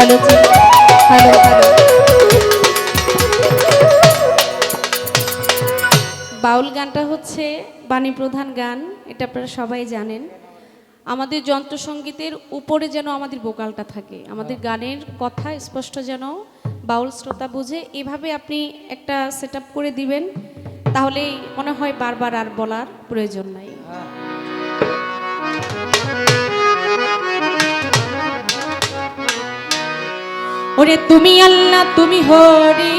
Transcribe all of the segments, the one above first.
Hello hello hello বাউল গানটা হচ্ছে বাণী প্রধান গান এটা আপনারা সবাই জানেন। আমাদের যন্ত্রসঙ্গীতের উপরে যেন আমাদের বোকালটা থাকে আমাদের গানের কথা স্পষ্ট যেন বাউল শ্রোতা বুঝে। এভাবে আপনি একটা সেট করে দিবেন তাহলে মনে হয় বারবার আর বলার প্রয়োজন নাই। ওরে তুমি আল্লাহ, তুমি হরি।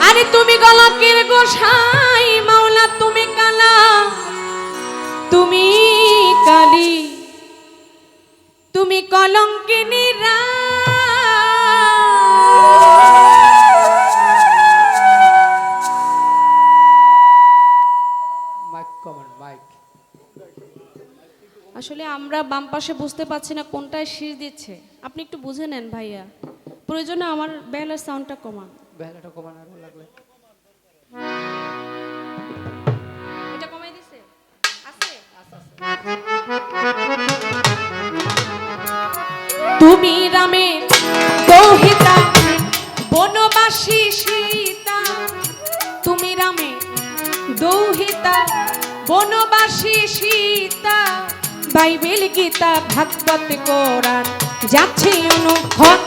আরে তুমি গলকের গোসাই, মাওলা তুমি কালা। তুমি কালি। তুমি কলঙ্কিনী আমরা বাম পাশে বুঝতে পারছি না কোনটায় শীষ দিচ্ছে। আপনি একটু বুঝে নেন ভাইয়া। প্রয়োজনে আমার বেলার সাউন্ডটা কমান। বেলাটা কমান আরও লাগলে। এটা কমাই দিছে? আছে? তুমি রামে দৌহিতা বনবাসী সীতা। তুমি রামে দৌহিতা বনবাসী Sita. Bible Gita, Bhagavat, Quran. যাচ্ছে অনুক্ষণ,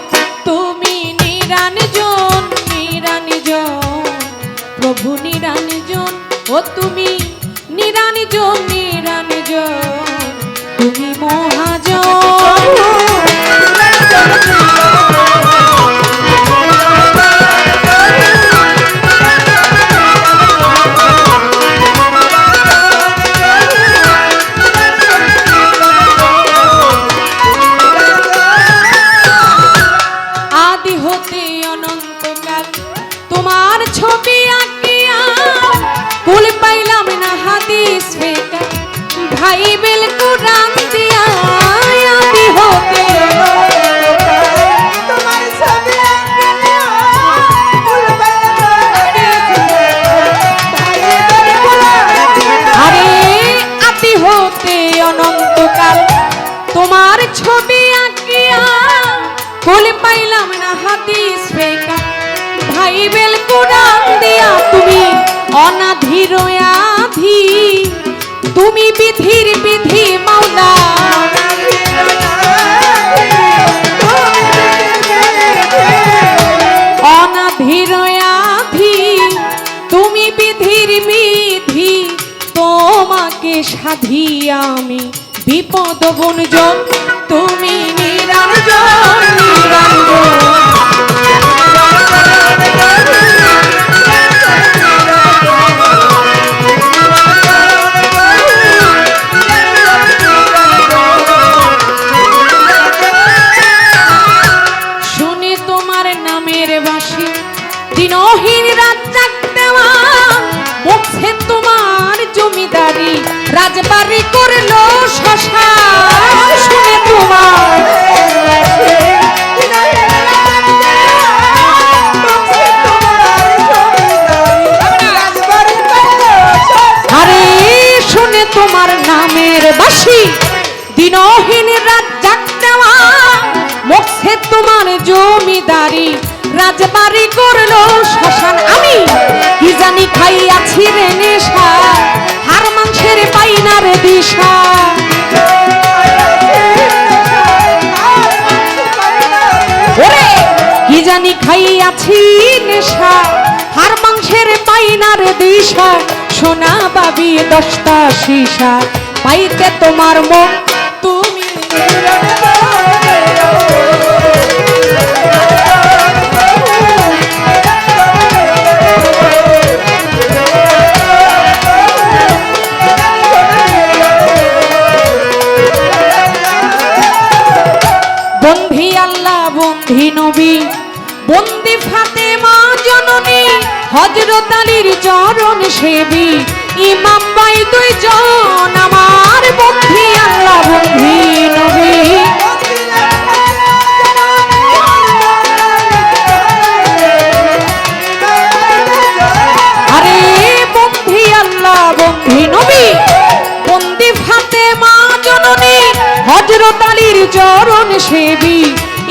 তুমি নিরানজন নিরানজন। প্রভু নিরানজন ও তুমি নিরানজন নিরানজন। তুমি আদি ভাই বেল কুরান দিয়া আদি হতে আরে আদি হতে অনন্তকাল। তোমার ছবি আঁকিয়া কুল পাইলাম না হাদিস আধি। তুমি বিধির বিধি মাওলা। অনাধীর আধি, তুমি বিধির বিধি, তোমাকে সাধি আমি। বিপদ গুণজন তুমি নিরঞ্জন নিরঞ্জন। জমিদারি রাজবাড়ি করল শ্মশান আমি। কি জানি খাইয়াছি রে নেশা, হার মাংসের পাই না রে দিশা কি জানি খাইয়াছি নেশা, হার মাংসের পাই না রে দিশা। সোনা বাবি দশটা সীসা, পাইতে তোমার মন তুমি নবী। বন্দি ফাতে মা জননী হজরত আলীর চরণ সেবী। ইমাম বাই দুই জন আল্লাহ বন্ধি নবী। আরে বন্ধি, আল্লাহ বন্ধি বন্দি ফাতে মা জননী হজরত আলীর চরণ সেবি।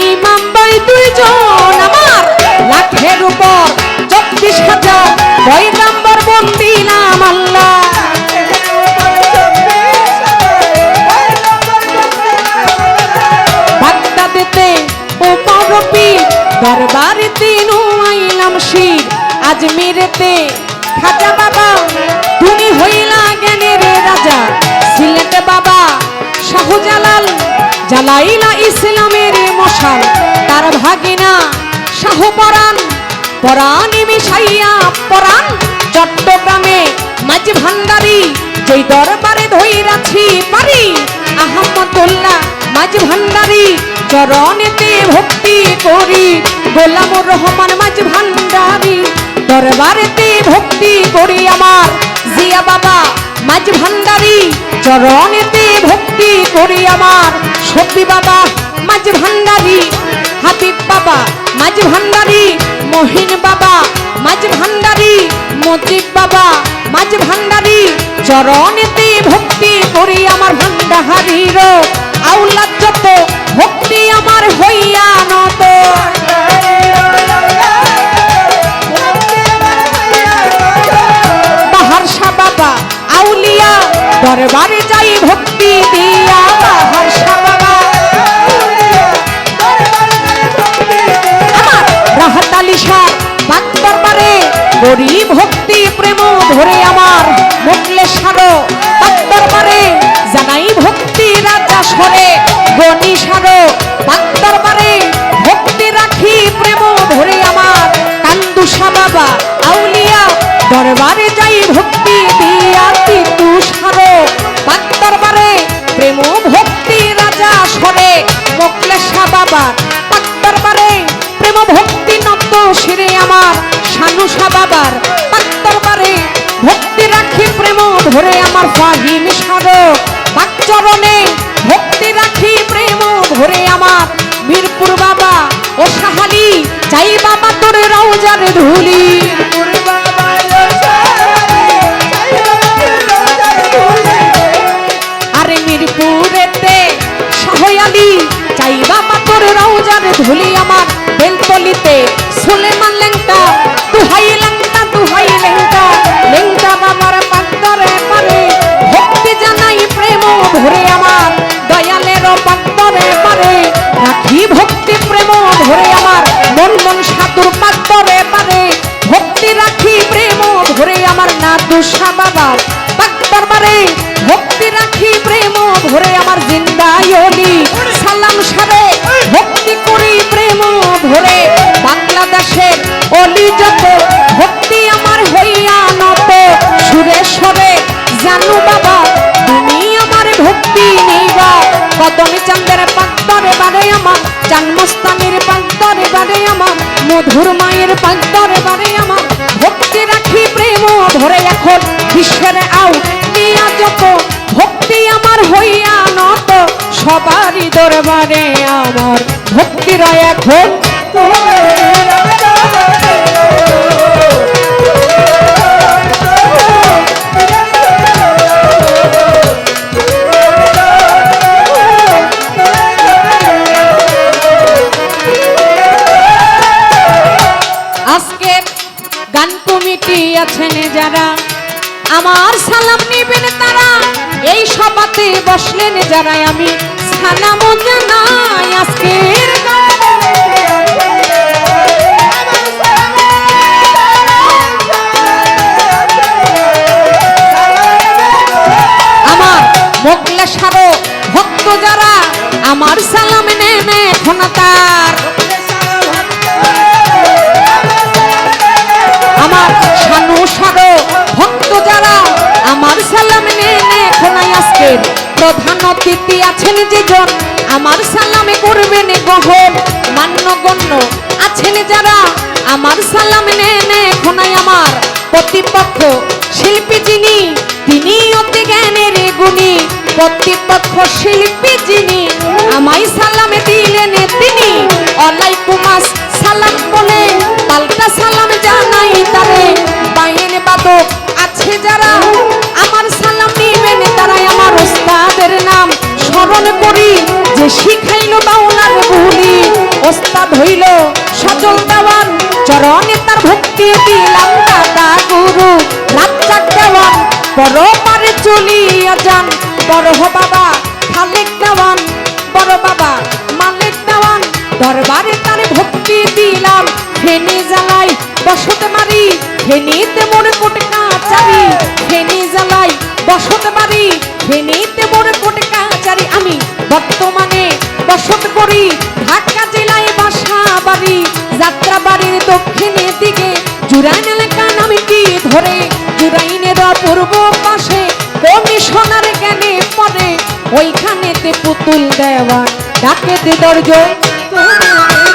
ইমাম ভাই দুইজন আমার লাখের উপর চব্বিশ হাজার। পয়গাম্বর বন্দি নাম আল্লাহ। বাগদাদেতে ও পরপি দরবারেতে আইলাম শির। আজমিরেতে খাজা বাবা তুমি হইলা জ্ঞানের রাজা। সিলেটে বাবা শাহজালাল, জালাইলা ইসলামের মশাল। তার ভাগিনা শাহপরাণ, পরাণে মিশাইয়া পরাণ। চট্টগ্রামে মাঝ ভান্ডারি, যেই দরবারে ধইরাছি পারি আহমদুল্লাহ মাঝ ভান্ডারি, চরণেতে ভক্তি করি। গোলামুর রহমান মাঝ ভান্ডারি, দরবারেতে ভক্তি করি আমার। জিয়া বাবা মাঝ ভান্ডারি, চরণেতে ভক্তি করি আমার। সবি বাবা, মাঝ ভান্ডারি হাবিব বাবা, মাঝ ভান্ডারি, মহিন বাবা, মাঝ ভান্ডারি মজিব বাবা, মাঝ ভান্ডারি। চরণেতে ভক্তি করি আমার ভান্ডাহারির আউলাদ যত ভক্তি আমার হইয়া নত। দরবারে যাই ভক্তি জিন্দায়লি সালাম সারে, ভক্তি করি প্রেম ধরে। বাংলাদেশের অলি যত, ভক্তি আমার হইয়া নত। সুরেশ্বরে জানু বাবা, তুমি আমার ভক্তি নিবা। কদম চান্দের পান্তরে বারে আমার, জন্মস্থানের পান্তরে বারে আমার, মধুর মায়ের পান্তরে সবারই দরবারে আমার ভক্তির এখন। আছেন যারা, আমার সালাম নিবেন তারা। এই সভাতে বসলেন যারা আমি। আমার ভক্ত যারা আমার সালাম অতিথি আছেন যেজন আমার সালামে করবেন গ্রহণ মান্য গণ্য আছেন যারা, আমার সালাম নে নে খোনাই আমার প্রতিপক্ষ। শিল্পী যিনি, তিনি অতি জ্ঞানের গুণী। প্রতিপক্ষ শিল্পী যিনি, আমায় সালাম দিলেন তিনি। অলাইকুমাস সালাম বলে পাল্টা সালাম জানাই তারে। বাইন বাদক আছে যারা ওস্তাদের নাম স্মরণ করি, যে শিখাইল বাউলার বুলি। ওস্তাদ হইল সজল দেওয়ান, চরণে তার ভক্তি দিলাম দাদা গুরু। রাজ্জাক দেওয়ান বড় পারে চলিয়া যান। বড় বাবা খালেক দেওয়ান, বড় বাবা মালিক দেওয়ান। দরবারে তার ভক্তি দিলাম, ফেনি জ্বালাই বসত মারি ফেনিতে মোর কোট কাচারি, ফেনি জ্বালাই বসত মারি ফেনিতে বর্তমানে বসতপুরি ঢাকা জেলায় বাসা বাড়ি যাত্রা বাড়ির দক্ষিণের দিকে, জুরাইন এলাকা নামটি ধরে, জুরাইনের পূর্ব পাশে কমিশনার জ্ঞানে পরে ওইখানেতে পুতুল দেওয়া ডাকে দে দরজ ওরে